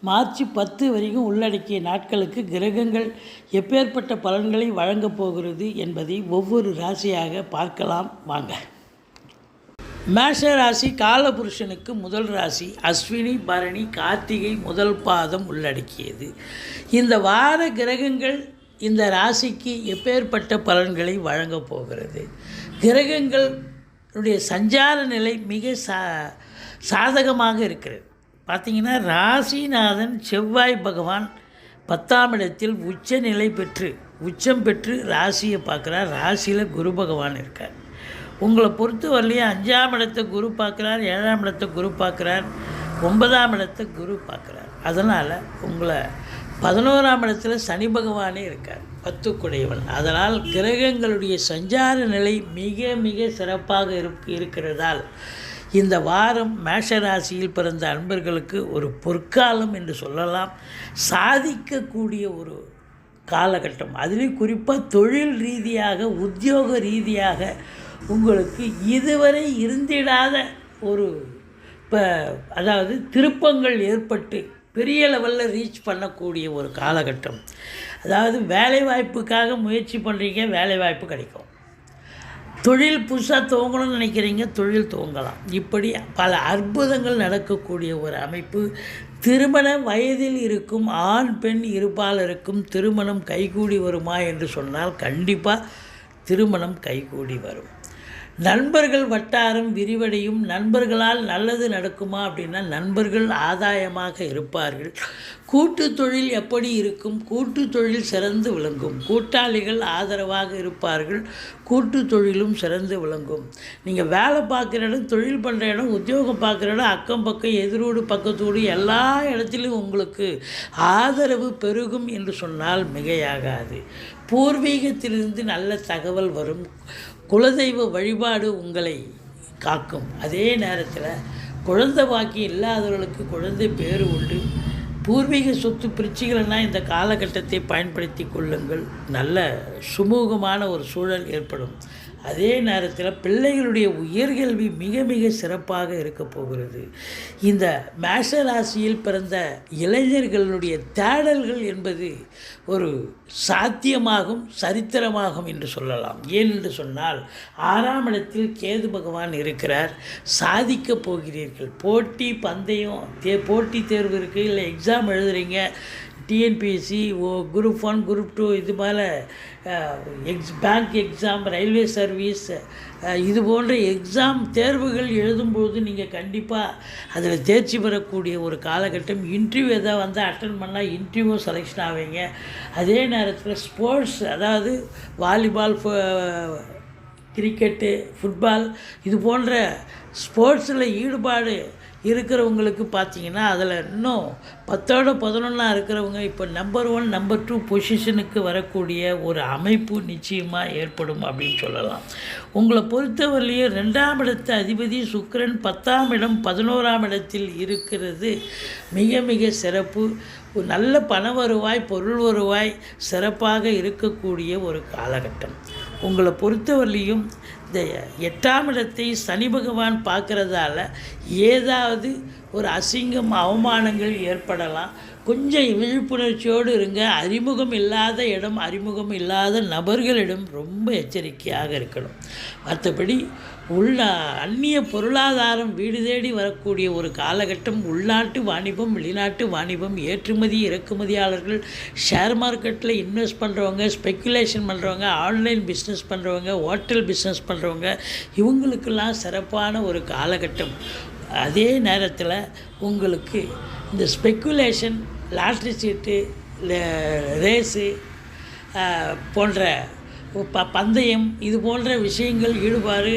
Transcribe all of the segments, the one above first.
March பத்து வரைக்கும் உள்ளடக்கிய நாட்களுக்கு கிரகங்கள் எப்பேற்பட்ட பலன்களை வழங்கப் போகிறது என்பதை ஒவ்வொரு ராசியாக பார்க்கலாம். வாங்க. மேஷ ராசி காலபுருஷனுக்கு முதல் ராசி அஸ்வினி பரணி கார்த்திகை முதல் பாதம் உள்ளடக்கியது. இந்த வார கிரகங்கள் இந்த ராசிக்கு எப்பேற்பட்ட பலன்களை வழங்கப் போகிறது. கிரகங்களுடைய சஞ்சார நிலை மிக சா சாதகமாக இருக்கிறது. பார்த்தீங்கன்னா ராசிநாதன் செவ்வாய் பகவான் பத்தாம் இடத்தில் உச்ச நிலை பெற்று உச்சம் பெற்று ராசியை பார்க்குறார். ராசியில் குரு பகவான் இருக்கார். உங்களை பொறுத்த வரலையே அஞ்சாம் இடத்தை குரு பார்க்குறார் ஏழாம் இடத்தை குரு பார்க்குறார் ஒன்பதாம் இடத்தை குரு பார்க்குறார். அதனால் உங்களை பதினோராம் இடத்துல சனி பகவானே இருக்கார். பத்துக்குடையவன். அதனால் கிரகங்களுடைய சஞ்சார நிலை மிக மிக சிறப்பாக இருக் இருக்கிறதால் இந்த வாரம் மேஷ ராசியில் பிறந்த அன்பர்களுக்கு ஒரு பொற்காலம் என்று சொல்லலாம். சாதிக்கக்கூடிய ஒரு காலகட்டம். அதுலேயும் குறிப்பாக தொழில் ரீதியாக உத்தியோக ரீதியாக உங்களுக்கு இதுவரை இருந்திடாத ஒரு இப்போ அதாவது திருப்பங்கள் ஏற்பட்டு பெரிய லெவலில் ரீச் பண்ணக்கூடிய ஒரு காலகட்டம். அதாவது வேலை வாய்ப்புக்காக முயற்சி பண்ணுறீங்க வேலை வாய்ப்பு கிடைக்கும். தொழில் புதுசாக துவங்கணும்னு நினைக்கிறீங்க தொழில் துவங்கலாம். இப்படி பல அற்புதங்கள் நடக்கக்கூடிய ஒரு அமைப்பு. திருமண வயதில் இருக்கும் ஆண் பெண் இருப்பாளருக்கும் திருமணம் கைகூடி வருமா என்று சொன்னால் கண்டிப்பாக திருமணம் கைகூடி வரும். நண்பர்கள் வட்டாரம் விரிவடையும் நண்பர்களால் நல்லது நடக்குமா அப்படின்னா நண்பர்கள் ஆதாயமாக இருப்பார்கள். கூட்டு தொழில் எப்படி இருக்கும்? கூட்டு தொழில் சிறந்து விளங்கும். கூட்டாளிகள் ஆதரவாக இருப்பார்கள். கூட்டு தொழிலும் சிறந்து விளங்கும். நீங்கள் வேலை பார்க்குற இடம் தொழில் பண்ணுற இடம் உத்தியோகம் பார்க்குற இடம் அக்கம் பக்கம் எதிரோடு பக்கத்தோடு எல்லா இடத்திலும் உங்களுக்கு ஆதரவு பெருகும் என்று சொன்னால் மிகையாகாது. பூர்வீகத்திலிருந்து நல்ல தகவல் வரும். குலதெய்வ வழிபாடு உங்களை காக்கும். அதே நேரத்தில் குழந்தை பாக்கி இல்லாதவர்களுக்கு குழந்தை பேர் உண்டு. பூர்வீக சொத்து பிரிச்சுகளன்னா இந்த காலகட்டத்தை பயன்படுத்தி கொள்ளுங்கள். நல்ல சுமூகமான ஒரு சூழல் ஏற்படும். அதே நேரத்தில் பிள்ளைகளுடைய உயர்கல்வி மிக மிக சிறப்பாக இருக்க போகிறது. இந்த மேஷ ராசியில் பிறந்த இளைஞர்களுடைய தேடல்கள் என்பது ஒரு சாத்தியமாகும் சரித்திரமாகும் என்று சொல்லலாம். ஏன் என்று சொன்னால் ஆறாம் இடத்தில் கேது பகவான் இருக்கிறார். சாதிக்கப் போகிறீர்கள். போட்டி பந்தயம் தே போட்டி தேர்வு இருக்குது இல்லை எக்ஸாம் எழுதுறீங்க டிஎன்பிஎஸ்சி ஓ குரூப் ஒன் குரூப் டூ இது போல் எக்ஸ் பேங்க் எக்ஸாம் ரயில்வே சர்வீஸ் இது போன்ற எக்ஸாம் தேர்வுகள் எழுதும்போது நீங்கள் கண்டிப்பாக அதில் தேர்ச்சி பெறக்கூடிய ஒரு காலகட்டம். இன்டர்வியூ எதாவது வந்து அட்டன் பண்ணால் இன்டர்வியூ செலெக்ஷன் ஆவீங்க. அதே நேரத்தில் ஸ்போர்ட்ஸ் அதாவது வாலிபால் கிரிக்கெட்டு ஃபுட்பால் இது போன்ற ஸ்போர்ட்ஸில் ஈடுபாடு இருக்கிறவங்களுக்கு பார்த்தீங்கன்னா அதில் இன்னும் பத்தோட பதினொன்றா இருக்கிறவங்க இப்போ நம்பர் ஒன் நம்பர் டூ பொசிஷனுக்கு வரக்கூடிய ஒரு அமைப்பு நிச்சயமாக ஏற்படும் அப்படின்னு சொல்லலாம். உங்களை பொறுத்தவரையிலேயே ரெண்டாம் இடத்து அதிபதி சுக்கரன் பத்தாம் இடம் பதினோராம் இடத்தில் இருக்கிறது மிக மிக சிறப்பு. ஒரு நல்ல பண வருவாய் பொருள் வருவாய் சிறப்பாக இருக்கக்கூடிய ஒரு காலகட்டம். உங்களை பொறுத்தவரையிலையும் இந்த எட்டாம் இடத்தை சனி பகவான் பார்க்குறதால ஏதாவது ஒரு அசிங்கம் அவமானங்கள் ஏற்படலாம். கொஞ்சம் விழிப்புணர்ச்சியோடு இருங்க. அறிமுகம் இல்லாத இடம் அறிமுகம் இல்லாத நபர்களிடம் ரொம்ப எச்சரிக்கையாக இருக்கணும். மற்றபடி உள்ள அந்நிய பொருளாதாரம் வீடு தேடி வரக்கூடிய ஒரு காலகட்டம் உள்நாட்டு வாணிபம் வெளிநாட்டு வாணிபம் ஏற்றுமதி இறக்குமதியாளர்கள் ஷேர் மார்க்கெட்டில் இன்வெஸ்ட் பண்ணுறவங்க ஸ்பெக்குலேஷன் பண்ணுறவங்க ஆன்லைன் பிஸ்னஸ் பண்ணுறவங்க ஹோட்டல் பிஸ்னஸ் பண்ணுறவங்க இவங்களுக்கெல்லாம் சிறப்பான ஒரு காலகட்டம். அதே நேரத்தில் உங்களுக்கு இந்த ஸ்பெக்குலேஷன் லாட்ரி சீட்டு ரேஸு போன்ற ப பந்தயம் இது போன்ற விஷயங்கள் ஈடுபாடு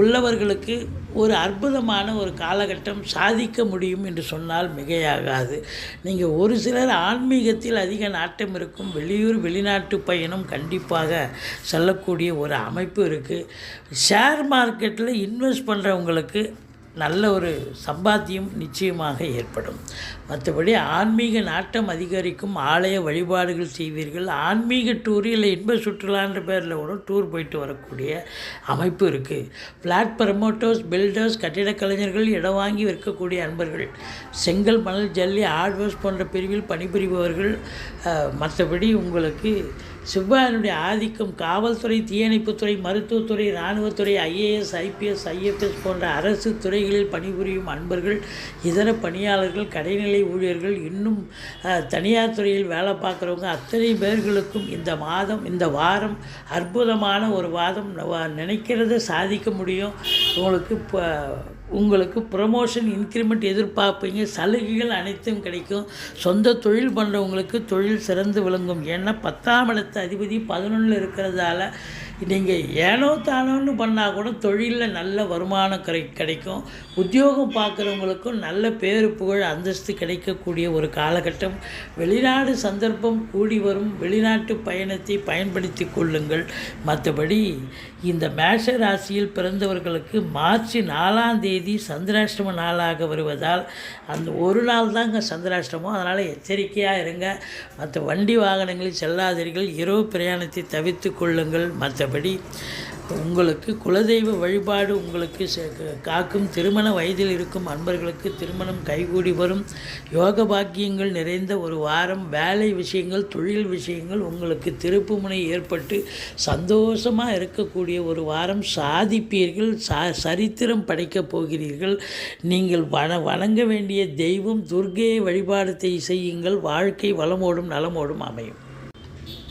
உள்ளவர்களுக்கு ஒரு அற்புதமான ஒரு காலகட்டம் சாதிக்க முடியும் என்று சொன்னால் மிகையாகாது. நீங்கள் ஒரு சிலர் ஆன்மீகத்தில் அதிக நாட்டம் இருக்கும் வெளியூர் வெளிநாட்டு பயணம் கண்டிப்பாக செல்லக்கூடிய ஒரு அமைப்பு இருக்குது ஷேர் மார்க்கெட்டில் இன்வெஸ்ட் பண்ணுறவங்களுக்கு நல்ல ஒரு சம்பாத்தியம் நிச்சயமாக ஏற்படும். மற்றபடி ஆன்மீக நாட்டம் அதிகரிக்கும் ஆலய வழிபாடுகள் செய்வீர்கள். ஆன்மீக டூர் இல்லை இன்ப சுற்றுலான்ற பேரில் கூட டூர் போயிட்டு வரக்கூடிய அமைப்பு இருக்குது ஃப்ளாட் ப்ரமோட்டர்ஸ் பில்டர்ஸ் கட்டிடக் கலைஞர்கள் இடம் வாங்கி விற்கக்கூடிய அன்பர்கள் செங்கல் மணல் ஜல்லி ஹார்ட்வேர்ஸ் போன்ற பிரிவில் பணிபுரிபவர்கள் மற்றபடி உங்களுக்கு செவ்வாயினுடைய ஆதிக்கம் காவல்துறை தீயணைப்புத்துறை மருத்துவத்துறை இராணுவத்துறை ஐஏஎஸ் ஐபிஎஸ் ஐஎஃப்எஸ் போன்ற அரசு துறைகளில் பணிபுரியும் அன்பர்கள் இதர பணியாளர்கள் கடைநிலை ஊழியர்கள் இன்னும் தனியார் துறையில் வேலை பார்க்குறவங்க அத்தனை பேர்களுக்கும் இந்த மாதம் இந்த வாரம் அற்புதமான ஒரு வாதம் நினைக்கிறத சாதிக்க முடியும். உங்களுக்கு இப்போ உங்களுக்கு ப்ரமோஷன் இன்க்ரிமெண்ட் எதிர்பார்ப்பீங்க. சலுகைகள் அனைத்தும் கிடைக்கும். சொந்த தொழில் பண்ணுறவங்களுக்கு தொழில் சிறந்து விளங்கும். ஏன்னா பத்தாம் இடத்து அதிபதி பதினொன்றில் இருக்கிறதால நீங்கள் ஏனோ தானோன்னு பண்ணால் கூட தொழிலில் நல்ல வருமானம் கிடை கிடைக்கும். உத்தியோகம் பார்க்குறவங்களுக்கும் நல்ல பேரு புகழ் அந்தஸ்து கிடைக்கக்கூடிய ஒரு காலகட்டம். வெளிநாடு சந்தர்ப்பம் கூடி வரும். வெளிநாட்டு பயணத்தை பயன்படுத்தி கொள்ளுங்கள். மற்றபடி இந்த மேஷ ராசியில் பிறந்தவர்களுக்கு மார்ச் நாலாம் தேதி சந்திராஷ்டம நாளாக வருவதால் அந்த ஒரு நாள் தாங்க சந்திராஷ்டமம். அதனால் எச்சரிக்கையாக இருங்க. மற்ற வண்டி வாகனங்களில் செல்லாதீர்கள். இரவு பிரயாணத்தை தவிர்த்து கொள்ளுங்கள். மற்ற மற்றபடி உங்களுக்கு குலதெய்வ வழிபாடு உங்களுக்கு காக்கும் திருமண வயதில் இருக்கும் அன்பர்களுக்கு திருமணம் கைகூடி வரும். யோக பாக்கியங்கள் நிறைந்த ஒரு வாரம் வேலை விஷயங்கள் தொழில் விஷயங்கள் உங்களுக்கு திருப்புமுனை ஏற்பட்டு சந்தோஷமாக இருக்கக்கூடிய ஒரு வாரம் சாதிப்பீர்கள். சா சரித்திரம் படைக்கப் போகிறீர்கள். நீங்கள் வண வணங்க வேண்டிய தெய்வம் துர்க்கையை வழிபாடத்தை செய்யுங்கள். வாழ்க்கை வளமோடும் நலமோடும் அமையும்.